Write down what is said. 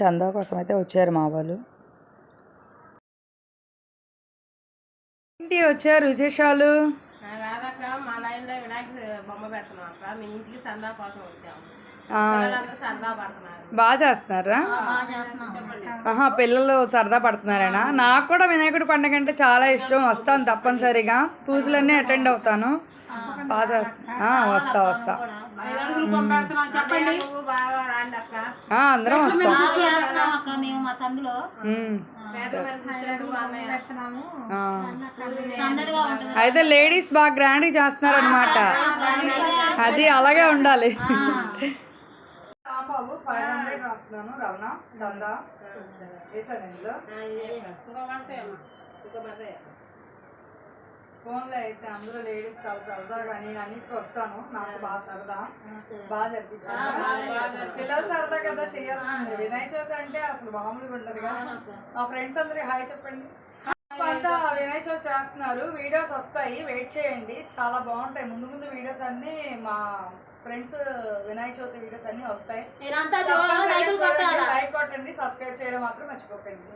చందా కోసం అయితే వచ్చారు మా వాళ్ళు. ఏంటి వచ్చారు విశేషాలు? రాధక్క మా లైన్లో వినాయక బొమ్మ పెడుతున్నాం అక్క మీ ఇంటికి సరదా కోసం వచ్చాము ఆ, పిల్లలందరూ సరదా పడుతున్నారు. బాగా చేస్తున్నారా? ఆహా పిల్లలు సరదా పడుతున్నారేనా? నాకు కూడా వినాయకుడి పండుగ అంటే చాలా ఇష్టం. వస్తాను తప్పనిసరిగా. పూజలన్నీ అటెండ్ అవుతాను. బాగా చేస్తా. ఆ, వస్తా వస్తా. నువ్వు బాగా రాండి అక్క. ఆ, అందరం వస్తాం. అయితే లేడీస్ బాగా గ్రాండ్గా చేస్తున్నారు అనమాట అది అలాగే ఉండాలి. బాబు ఫైవ్ హండ్రెడ్ రాస్తున్నాను రవణ చందా వేసాను ఇందులో ఫోన్లో అయితే అందరూ లేడీస్ చాలా సరదాగా నేను అన్నిటికీ వస్తాను. నాకు బాగా సరదా. బాగా జరిపించాను పిల్లలు సరదా కదా చేయాల్సింది. వినాయక చవితి అంటే అసలు మామూలుగా ఉండదు కదా మా ఫ్రెండ్స్ అందరికి హాయ్ చెప్పండి. అంతా వినాయక చవితి చేస్తున్నారు. వీడియోస్ వస్తాయి. వెయిట్ చేయండి. చాలా బాగుంటాయి. ముందు ముందు వీడియోస్ అన్ని మా ఫ్రెండ్స్ వినాయక చవితి వీడియోస్ అన్ని వస్తాయి. లైక్ కొట్టండి. సబ్స్క్రైబ్ చేయడం మాత్రం మర్చిపోకండి.